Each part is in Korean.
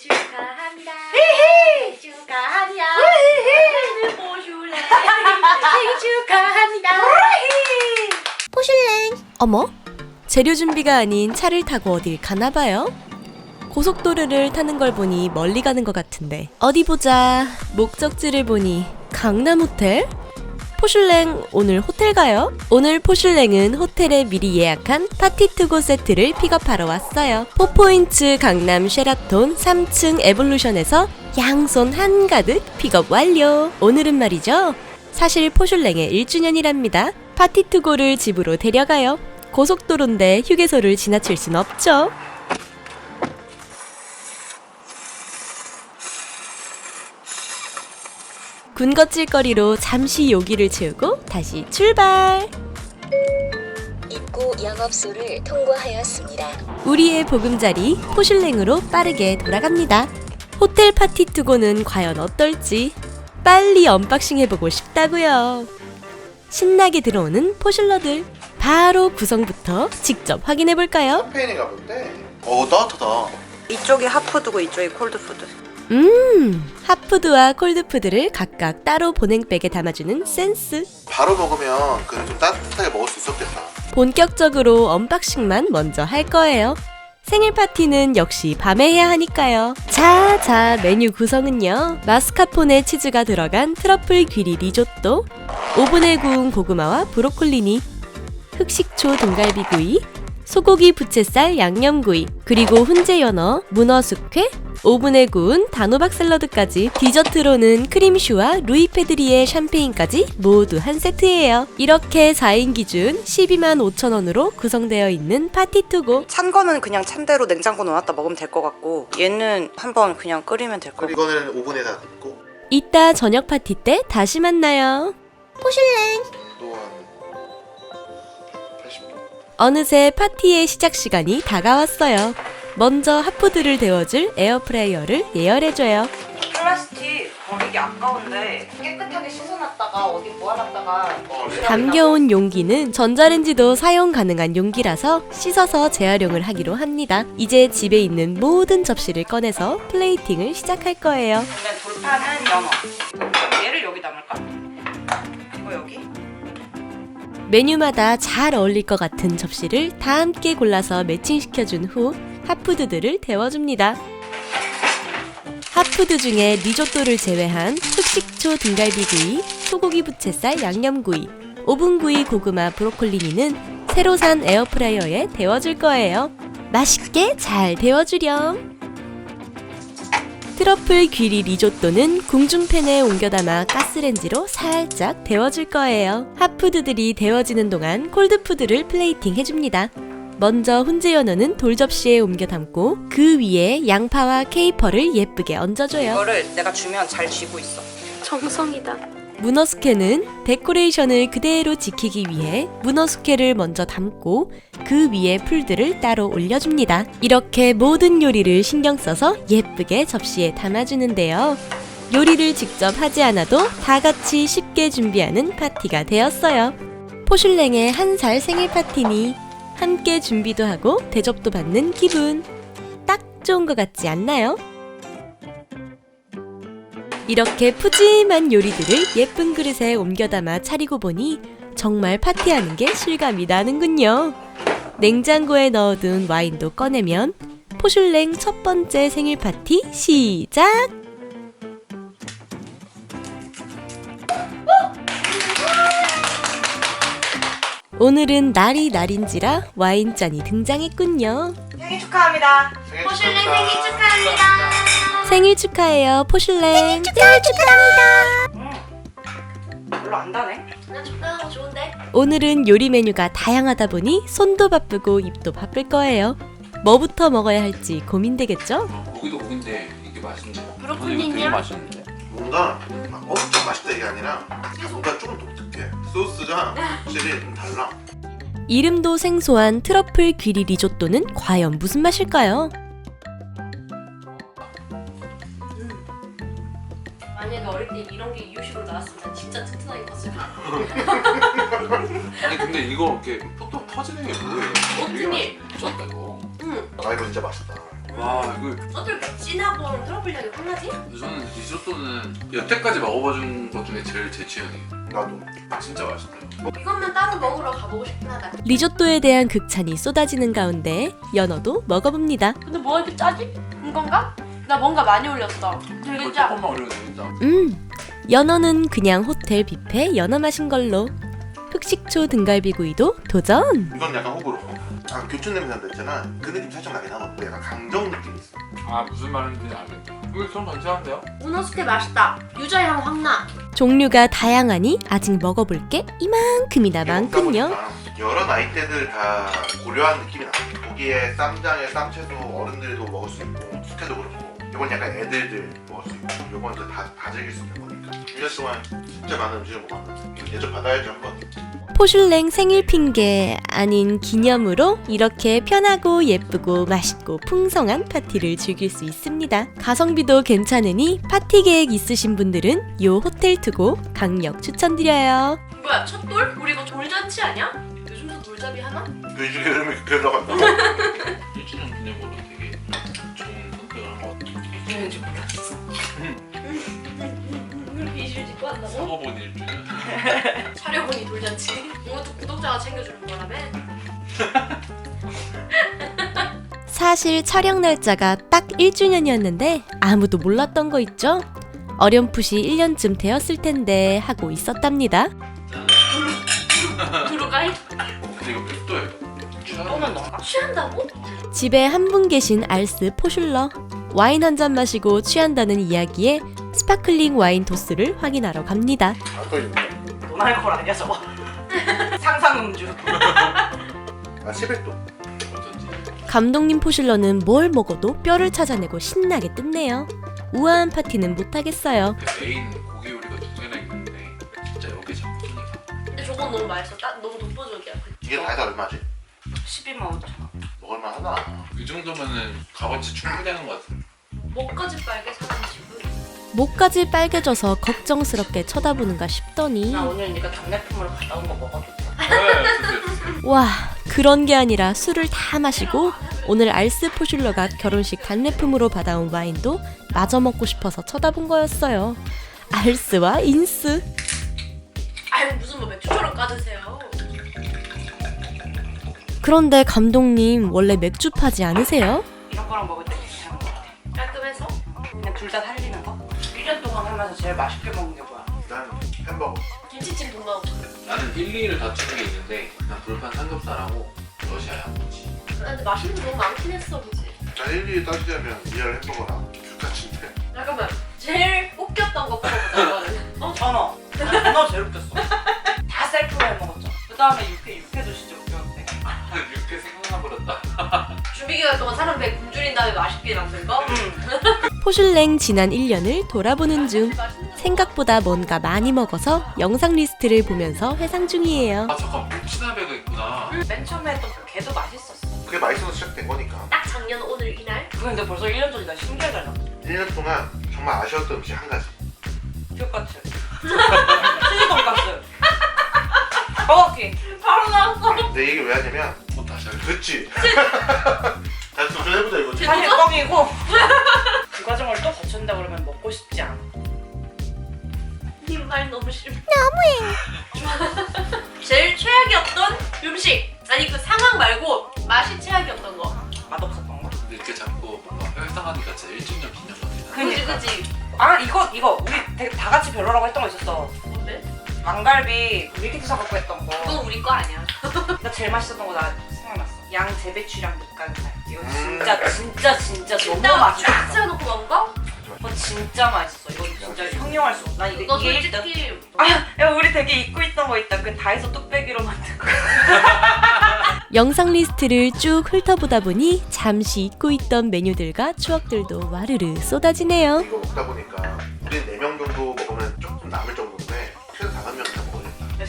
축하합니다. 생일 축하합니다. 생일 보슐랭. 생일 축하합니다. 어머? 재료 준비가 아닌 차를 타고 어딜 가나 봐요. 고속도로를 타는 걸 보니 멀리 가는 것 같은데 어디 보자. 목적지를 보니 강남 호텔? 포슐랭 오늘 호텔 가요? 오늘 포슐랭은 호텔에 미리 예약한 파티 투고 세트를 픽업하러 왔어요. 포포인츠 강남 쉐라톤 3층 에볼루션에서 양손 한가득 픽업 완료. 오늘은 말이죠. 사실 포슐랭의 1주년이랍니다. 파티 투고를 집으로 데려가요. 고속도로인데 휴게소를 지나칠 순 없죠. 군것질거리로 잠시 요기를 채우고 다시 출발. 입구 영업소를 통과하였습니다. 우리의 보금자리 포슐랭으로 빠르게 돌아갑니다. 호텔 파티 투고는 과연 어떨지 빨리 언박싱 해보고 싶다고요. 신나게 들어오는 포슐러들 바로 구성부터 직접 확인해 볼까요? 샴페인인가 본데. 어 따뜻하다. 이쪽이 핫푸드고 이쪽이 콜드푸드. 음, 핫푸드와 콜드푸드를 각각 따로 보냉백에 담아주는 센스. 바로 먹으면 그냥 좀 따뜻하게 먹을 수 있었겠다. 본격적으로 언박싱만 먼저 할 거예요. 생일 파티는 역시 밤에 해야 하니까요. 자, 자, 메뉴 구성은요. 마스카포네 치즈가 들어간 트러플 귀리 리조또, 오븐에 구운 고구마와 브로콜리니, 흑식초 등갈비구이, 소고기 부채살 양념구이, 그리고 훈제 연어, 문어 숙회, 오븐에 구운 단호박 샐러드까지 디저트로는 크림슈와 루이 페드리의 샴페인까지 모두 한 세트예요. 이렇게 4인 기준 12만 5천 원으로 구성되어 있는 파티투고 찬 거는 그냥 찬 대로 냉장고 넣어놨다 먹으면 될 것 같고 얘는 한번 그냥 끓이면 될 것 같고 이거는 오븐에다 굽고 이따 저녁 파티 때 다시 만나요. 80 어느새 파티의 시작 시간이 다가왔어요. 먼저 핫푸드를 데워줄 에어프라이어를 예열해줘요. 플라스틱 버리기 아까운데 깨끗하게 씻어놨다가 어디 모아놨다가 담겨온 용기는 전자레인지도 사용 가능한 용기라서 씻어서 재활용을 하기로 합니다. 이제 집에 있는 모든 접시를 꺼내서 플레이팅을 시작할 거예요. 그다음에 돌파는 연어. 얘를 여기 담을까? 메뉴마다 잘 어울릴 것 같은 접시를 다 함께 골라서 매칭시켜준 후 핫푸드들을 데워줍니다. 핫푸드 중에 리조또를 제외한 흑식초 등갈비구이, 소고기 부채살 양념구이, 오븐구이 고구마 브로콜리니는 새로 산 에어프라이어에 데워줄 거예요. 맛있게 잘 데워주렴. 트러플 귀리 리조또는 궁중팬에 옮겨 담아 가스렌지로 살짝 데워줄 거예요. 핫푸드들이 데워지는 동안 콜드푸드를 플레이팅 해줍니다. 먼저 훈제 연어는 돌접시에 옮겨 담고 그 위에 양파와 케이퍼를 예쁘게 얹어줘요. 이거를 내가 주면 잘 쥐고 있어. 정성이다. 문어 숙회는 데코레이션을 그대로 지키기 위해 문어 숙회를 먼저 담고 그 위에 풀들을 따로 올려줍니다. 이렇게 모든 요리를 신경 써서 예쁘게 접시에 담아주는데요. 요리를 직접 하지 않아도 다 같이 쉽게 준비하는 파티가 되었어요. 포슐랭의 한 살 생일 파티니 함께 준비도 하고 대접도 받는 기분. 딱 좋은 것 같지 않나요? 이렇게 푸짐한 요리들을 예쁜 그릇에 옮겨 담아 차리고 보니 정말 파티하는 게 실감이 나는군요. 냉장고에 넣어둔 와인도 꺼내면 포슐랭 첫 번째 생일 파티 시작! 오늘은 날이 날인지라 와인잔이 등장했군요. 생일 축하합니다. 포슐랭 생일 축하합니다. 생일 축하해요, 포슐랭. 별로 안 다네. 나 적당한 거 좋은데? 오늘은 요리 메뉴가 다양하다 보니 손도 바쁘고 입도 바쁠 거예요. 뭐부터 먹어야 할지 고민되겠죠? 고기도 고기인데 이게 맛있네. 브로콜리냐? 이거 되게 맛있는데. 뭔가 막 엄청 맛있다 이게 아니라 뭔가 조금 독특해. 소스가 확실히 좀 달라. 이름도 생소한 트러플 귀리 리조또는 과연 무슨 맛일까요? 만약에 어릴 때 이런 게 이유식으로 나왔으면 진짜 튼튼하게 컸을 거야. 아니 근데 이거 이렇게 톡톡 터지는 게 뭐예요? 오트밀. 맛있네. 미쳤다 이거. 응. 아 이거 진짜 맛있다. 와 이거 어떻게 이렇게 진하고 트러플 향이 혼나지? 저는 리조또는 여태까지 먹어봐준 것 중에 제일 제 취향이에요. 나도 진짜 맛있어요. 이것만 따로 먹으러 가보고 싶긴 하다. 리조또에 대한 극찬이 쏟아지는 가운데 연어도 먹어봅니다. 근데 뭐가 이렇게 짜지? 이건가? 나 뭔가 많이 올렸어. 짜. 조금만 올려도 되겠다. 음, 연어는 그냥 호텔 뷔페 연어 맛인 걸로. 흑식초 등갈비구이도 도전! 이건 약간 호불호 아 교촌 냄새 난다 했잖아 그 느낌 살짝 나긴 하거든 약간 강정 느낌이 있어 아 무슨 말인지 알겠다. 이거 좀 괜찮은데요? 맛있다. 유자향 확 나. 종류가 다양하니 아직 먹어볼 게 이만큼이나 많군요. 보니까 여러 나이대들 다 고려한 느낌이 나 고기에 쌈장에 쌈채도 어른들도 먹을 수 있고 숙회도 그렇고 이건 약간 애들들 먹을 수 있고 이건 이제 다, 다 즐길 수 있는 거니까 1년 동안 진짜 많은 음식을 먹었는데 예전 받아야죠 한번 포슐랭 생일 핑계 아닌 기념으로 이렇게 편하고 예쁘고 맛있고 풍성한 파티를 즐길 수 있습니다. 가성비도 괜찮으니 파티 계획 있으신 분들은 요 호텔 투고 강력 추천드려요. 뭐야 첫 돌? 우리 이거 돌잔치 아니야? 요즘도 돌잡이 하나? 그 중에 이름이 그대로 간다 1주년 기념으로 되게 한다고? 사고본 1주년. 차려보니 돌잔치. 이것도 구독자가 챙겨주는 거라며? 사실 촬영 날짜가 딱 1주년이었는데 아무도 몰랐던 거 있죠? 어렴풋이 1년쯤 되었을 텐데 하고 있었답니다. 들어가이? 근데 이거 백도예요. 또는 너가? 취한다고? 집에 한 분 계신 알스 포슐러 와인 한 잔 마시고 취한다는 이야기에 스파클링 와인 도수를 확인하러 갑니다. 아 또 있네 노날콜 아니야 저거? 상상 음주. 아 700도 어쩐지. 감독님 포슐러는 뭘 먹어도 뼈를 찾아내고 신나게 뜯네요. 우아한 파티는 못하겠어요. 근데 메인 고기 요리가 두 개나 있는데 진짜 여기 가. 근데 저건 너무 맛있어. 따, 너무 독보적이야. 이게 다 해서 얼마지? 12만 5천 원. 먹을만 하나 이 정도면은 값어치 충분하는 것 같은데. 목까지 빨개 사진 지금. 목까지 빨개져서 걱정스럽게 쳐다보는가 싶더니 나 오늘 네가 답례품으로 갔다 온 거 먹어도 돼. 네, 와 그런 게 아니라 술을 다 마시고 오늘 알스 포슐러가 결혼식 단례품으로 받아온 와인도 마저 먹고 싶어서 쳐다본 거였어요. 알스와 인스 아유 무슨 뭐 맥주처럼 까드세요. 그런데 감독님 원래 맥주 파지 않으세요? 이런 거랑 먹을 때 괜찮은 거 같아. 깔끔해서? 그냥 둘 다 살리는 거? 1년 동안 하면서 제일 맛있게 먹은 게 뭐야? 난 햄버거 김치찜 동나오고. 나는 1, 2를 다투는 게 있는데 그냥 불판 삼겹살하고 러시아 양꼬치. 근데 맛있는 거 너무 많긴 했어, 그지? 난 1, 2 따지자면 리얼 햄버거랑 규카치인데 잠깐만. 제일 웃겼던 거 뽑아보자, 이거는. 어? 전어. 전어 제일 웃겼어. 다 셀프로 해 먹었죠. 그 다음에 육회, 육회도 진짜 웃겼는데. 육회 생각나버렸다. 준비 기간 동안 사람 배 굶주린 다음에 맛있게 만든 거? 응. 포슐랭 지난 1년을 돌아보는 중 거. 생각보다 뭔가 많이 먹어서 영상 리스트를 보면서 회상 중이에요. 아 잠깐 물치나베가 있구나. 맨 처음에 했던 그 걔도 맛있었어. 그게 맛있어서 시작된 거니까 딱 작년 오늘 이날? 근데 벌써 1년 전이다. 신기하잖아. 1년 동안 정말 아쉬웠던 음식 한 가지 튀김가스. 치즈 돈가스. 버거킹. 바로 나왔어. 내 얘기 왜 하냐면 어, 다시 할게. 그치? 다시 도전해보자 이거지 사실 뻥이고. 그 과정을 또 거친다 그러면 먹고 싶지 않아. 님말 너무 싫어. 너무해. 제일 최악이었던 음식. 아니 그 상황 말고 맛이 최악이었던 거. 맛없었던 거. 근데 이렇게 자꾸 뭔가 회상하니까 진짜 1주년 기념관이다. 그지 그니까. 그지. 아 이거 이거 우리 되게 다 같이 별로라고 했던 거 있었어. 뭔데? 망갈비 밀키트 사갖고 했던 거. 그건 우리 거 아니야. 나 제일 맛있었던 거 나. 양 재배추랑 육간살. 이거 음. 진짜 진짜 진짜 너무 진짜 맛있었어. 싹 놓고 먹은 거? 이거 진짜 맛있어. 이거 진짜 형용할 수 없어. 나 이거 너 이게 일단. 솔직히 아, 야, 우리 되게 잊고 있던 거 있다. 그 다이소 뚝배기로 만든 거. 영상 리스트를 쭉 훑어보다 보니 잠시 잊고 있던 메뉴들과 추억들도 와르르 쏟아지네요. 이거 먹다 보니까 우리 4명 정도 먹으면 조금 남을 정도인데 최소 5명 다 먹으니까 근데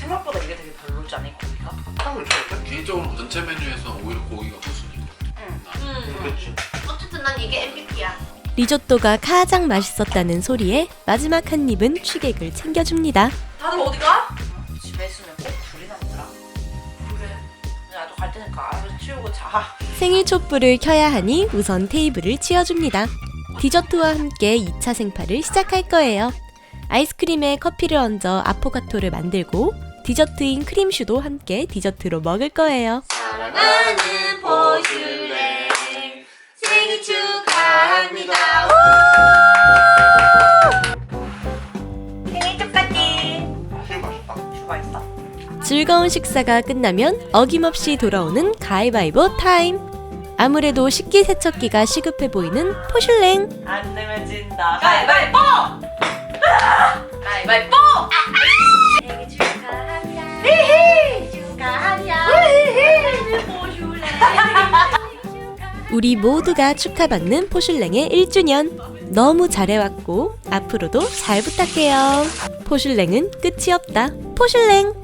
생각보다 이게 되게 별로지 않아, 고기가? 하나 괜찮은데? 개인적으로 전체 메뉴에서 오히려 고기가 우선이고. 응. 음. 그치 어쨌든 난 이게 MVP야. 리조또가 가장 맛있었다는 소리에 마지막 한 입은 취객을 챙겨줍니다. 다들 어디 가? 집에 있으면 꼭 둘이 남더라. 그래. 나도 갈 테니까 알아서 치우고 자. 생일 촛불을 켜야 하니 우선 테이블을 치워줍니다. 디저트와 함께 2차 생파를 시작할 거예요. 아이스크림에 커피를 얹어 아포가토를 만들고 디저트인 크림슈도 함께 디저트로 먹을 거예요. 사랑하는 포슐랭 생일 축하합니다. 생일 축하해. 술 맛있다. 있어? 즐거운 식사가 끝나면 어김없이 돌아오는 가위바위보 타임. 아무래도 식기세척기가 시급해 보이는 포슐랭. 안 내면 진다. 가위바위보! 가위바위보! 우리 모두가 축하받는 포슐랭의 1주년. 너무 잘해왔고 앞으로도 잘 부탁해요. 포슐랭은 끝이 없다. 포슐랭.